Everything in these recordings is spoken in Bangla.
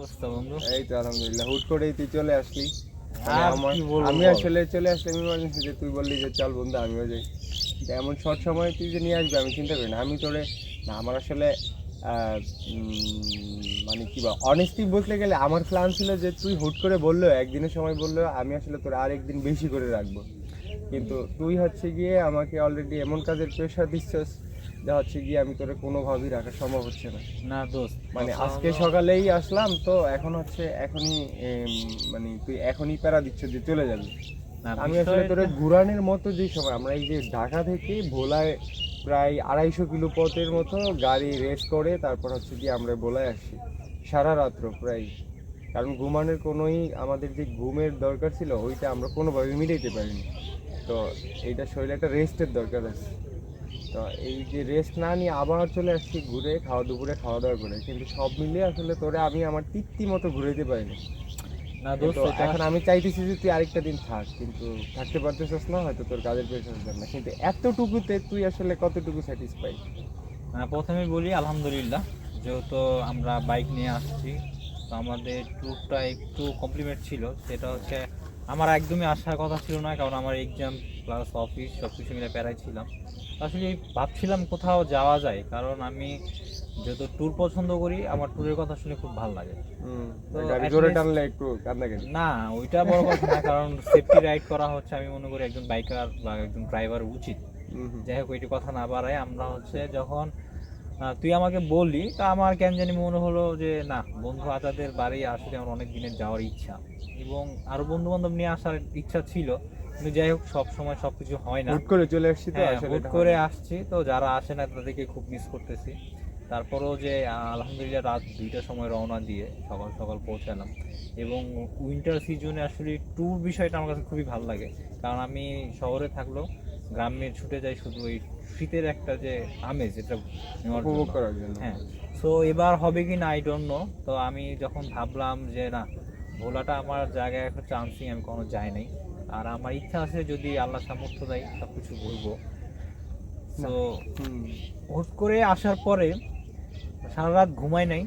অবস্থা বন্ধু। এই তো আলহামদুলিল্লাহ হুট করেই তুই চলে আসলি। মানে আমি আসলে চলে আসলাম তুই বললি যে চল বন্ধু আমিও যাই। এমন শর্ট সময় তুই যে নিয়ে আসবি আমি চিন্তা করি না। আমি তোরে না আমার আসলে আহ, উম, মানে কি বা অনেস্টি বলতে গেলে আমার প্ল্যান ছিল যে তুই হুট করে বলল একদিনের সময় বলল আমি আসলে তোর আর একদিন বেশি করে রাখব। কিন্তু তুই হচ্ছে গিয়ে আমাকে অলরেডি এমন কাজের প্রেশার দিচ্ছস যা হচ্ছে গিয়ে আমি তোরে কোনোভাবেই রাখা সম্ভব হচ্ছে না। না দোস্ত মানে আজকে সকালেই আসলাম তো এখন হচ্ছে এখনই মানে তুই এখনই প্যারা দিচ্ছ যে চলে যাবি। না, আমি আসলে তোর ঘুরানের মতো যে সময় আমরা এই যে ঢাকা থেকে ভোলায় প্রায় আড়াইশো কিলো পথের মতো গাড়ি রেস করে তারপর হচ্ছে কি আমরা ভোলায় আসি সারা রাত্র প্রায়। কারণ ঘুমানোর কোনোই আমাদের যে ঘুমের দরকার ছিল ওইটা আমরা কোনোভাবে মিটাইতে পারিনি। তো এইটা শরীরে একটা রেস্টের দরকার আছে। তো এই যে রেস্ট না নিয়ে আবার চলে আসছি ঘুরে খাওয়া দুপুরে খাওয়া দাওয়া করে। কিন্তু সব মিলিয়ে আসলে তোরে আমি আমার তৃপ্তি মতো ঘুরাইতে পারিনি। না এখন আমি চাইতেছি যে তুই আরেকটা দিন থাক কিন্তু থাকতে পারতেছিস না হয়তো তোর কাজের প্রেশার না। কিন্তু এতটুকুতে তুই আসলে কতটুকু স্যাটিসফাই প্রথমে বলি আলহামদুলিল্লাহ যেহেতু আমরা বাইক নিয়ে আসছি তো আমাদের ট্যুরটা একটু কমপ্লিমেন্ট ছিল সেটা হচ্ছে আমার একদমই আসার কথা ছিল না কারণ আমার এক্সাম প্লাস অফিস সব কিছু মিলে প্যারাই ছিলাম। আসলে ভাবছিলাম কোথাও যাওয়া যায় কারণ আমি যেহেতু ট্যুর পছন্দ করি আমার ট্যুরের কথা শুনে খুব ভালো লাগে। না ওইটা বড় কথা না কারণ সেফটি রাইড করা হচ্ছে আমি মনে করি একজন বাইকার বা একজন ড্রাইভার উচিত। যাই হোক ওইটি কথা না বাড়ায় আমরা হচ্ছে যখন তুই আমাকে বললি তা আমার কেন জানি মনে হলো যে না বন্ধু আজাদের বাড়ি আসলে আমার অনেক দিনের যাওয়ার ইচ্ছা। এবং আরও বন্ধু বান্ধব নিয়ে আসার ইচ্ছা ছিল কিন্তু যাই হোক সব সময় সবকিছু হয় না। হুট করে চলে আসছি তো হ্যাঁ, হুট করে আসছি তো যারা আসে না তাদেরকে খুব মিস করতেছি। তারপরেও যে আলহামদুলিল্লাহ রাত দুইটার সময় রওনা দিয়ে সকাল সকাল পৌঁছালাম। এবং উইন্টার সিজনে আসলে ট্যুর বিষয়টা আমার কাছে খুবই ভালো লাগে। কারণ আমি শহরে থাকলেও গ্রামে ছুটে যাই শুধু ওই শীতের একটা যে আমেজ এটা উপভোগ করার জন্য। হ্যাঁ। সো এবার হবে কি না আই ডোন্ট নো তো আমি যখন ভাবলাম যে না ভোলাটা আমার জায়গায় একটা চান্সিং আমি কোনো যাই নাই। আর আমার ইচ্ছা আছে যদি আল্লাহ সামর্থ্য দেয় সব কিছু ঘুরবো তো হুট করে আসার পরে সারা রাত ঘুমাই নাই।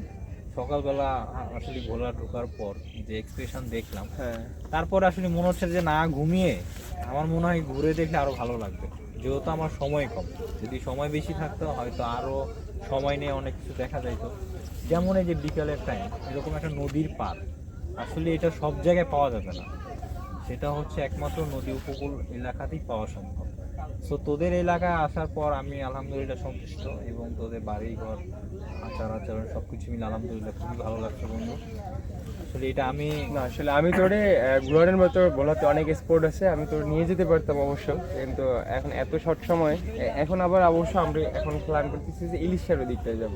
সকালবেলা আসলে ভোলা ঢোকার পর যে এক্সপ্রেশন দেখলাম হ্যাঁ। তারপর আসলে মনে হচ্ছে যে না ঘুমিয়ে আমার মনে হয় ঘুরে দেখলে আরও ভালো লাগবে। যেহেতু আমার সময় কম যদি সময় বেশি থাকতো হয়তো আরও সময় নিয়ে অনেক কিছু দেখা যাইতো। যেমন এই যে বিকালের টাইম এরকম একটা নদীর পার আসলে এটা সব জায়গায় পাওয়া যাবে না। সেটা হচ্ছে একমাত্র নদী উপকূল এলাকাতেই পাওয়া সম্ভব। সো তোদের এলাকায় আসার পর আমি আলহামদুলিল্লাহ সন্তুষ্ট এবং তোদের বাড়ি ঘর আচার আচরণ সব কিছু মিলে আলহামদুলিল্লাহ খুবই ভালো লাগছে বন্ধু। আসলে এটা আমি না, আসলে আমি তোরে ঘোরানোর মতো বলাতে অনেক স্পোর্ট আছে, আমি তোর নিয়ে যেতে পারতাম অবশ্য, কিন্তু এখন এত শর্ট সময় এখন আবার অবশ্য আমরা এখন প্ল্যান করতেছি যে ইলিশার ওই যাব।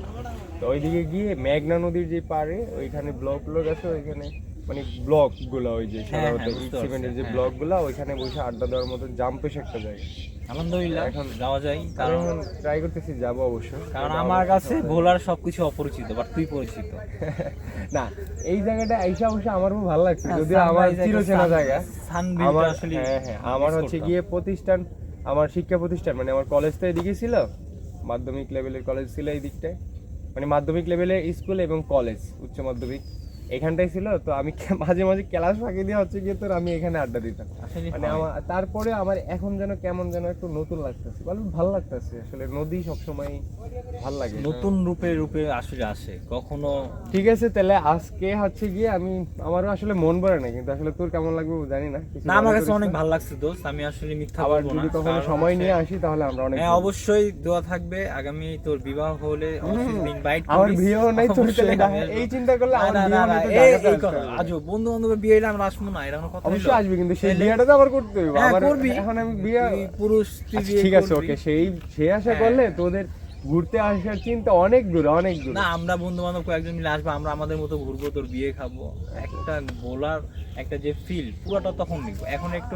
তো ওইদিকে গিয়ে মেঘনা নদীর যে পারে ওইখানে ব্লক ব্লক আছে ওইখানে। মানে ব্লকগুলা ওই যে হ্যাঁ, সাধারণত সিমেন্টের যে ব্লকগুলা ওইখানে বসে আড্ডা দেওয়ার মতো জাম্পেশ একটা জায়গা। আলহামদুলিল্লাহ এখন যাওয়া যায় কারণ ট্রাই করতেছি যাব অবশ্য। কারণ আমার কাছে ভোলার সবকিছু অপরিচিত বাট তুই পরিচিত। না এই জায়গাটা আইসা অবশ্য আমার খুব ভালো লাগছে। হ্যাঁ, যদিও আমার চিরচেনা জায়গা। আমার আসলে হ্যাঁ হ্যাঁ আমার হচ্ছে গিয়ে প্রতিষ্ঠান আমার শিক্ষা প্রতিষ্ঠান মানে আমার কলেজ তো এদিকে ছিল মাধ্যমিক লেভেলের কলেজ ছিল এই দিকটায়। মানে মাধ্যমিক লেভেলে স্কুল এবং কলেজ উচ্চ মাধ্যমিক। এখানটাই ছিল তো আমি মাঝে মাঝে ক্লাস ফাঁকি দিয়ে হচ্ছে গিয়ে তোর আমি এখানে আড্ডা দিতাম। মানে আমার তারপরে আমার এখন যেন কেমন যেন একটু নতুন লাগতেছে। ভালো ভালো লাগতেছে। আসলে নদী সবসময় ভালো লাগে। নতুন রূপে রূপে আসলে আসে কখনো ঠিক আছে তাহলে আজকে হচ্ছে গিয়ে আমি আমারও আসলে মন ভরে না কিন্তু আসলে তোর কেমন লাগবে জানি না। না আমার কাছে অনেক। ভালো লাগছে দোস্ত আমি আসলে মিথ্যা আবার বলব না। যদি কখনো সময় নিয়ে আসি তাহলে আমরা অনেক হ্যাঁ অবশ্যই দোয়া থাকবে। আগামী তোর বিবাহ হলে অবশ্যই ইনভাইট আমার বিয়েও নাই তোর এই চিন্তা করলে আমার বিয়েও আজও বন্ধু বান্ধবের বিয়ে আমরা আসব না এরকম কথা অবশ্যই আসবে কিন্তু সেই বিয়েটা তো আবার করতে হবে। হ্যাঁ, আবার এখন আমি বিয়ে পুরুষ তুই আচ্ছা, বিয়ে ঠিক আছে ওকে সেই সে আশা হ্যাঁ। করলে তোদের ঘুরতে আসার চিন্তা অনেক দূরে অনেক দূরে। না আমরা বন্ধু বান্ধব কয়েকজন মিলে আসব আমরা আমাদের মতো ঘুরবো তোর বিয়ে খাব। একটা বলার একটা যে ফিল পুরোটা তখন নিবো এখন একটু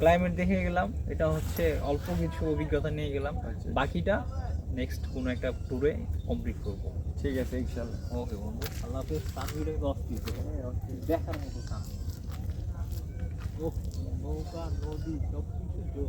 ক্লাইমেট দেখে গেলাম এটা হচ্ছে অল্প কিছু অভিজ্ঞতা নিয়ে গেলাম। আচ্ছা। বাকিটা নেক্সট কোনো একটা ট্যুরে কমপ্লিট করব। ঠিক আছে ইনশাল্লাহ। ওকে বন্ধু। আল্লাহ হাফেজ তানভীরের দশ পিস দেখার মতো তান নৌকা নদী সব কিছু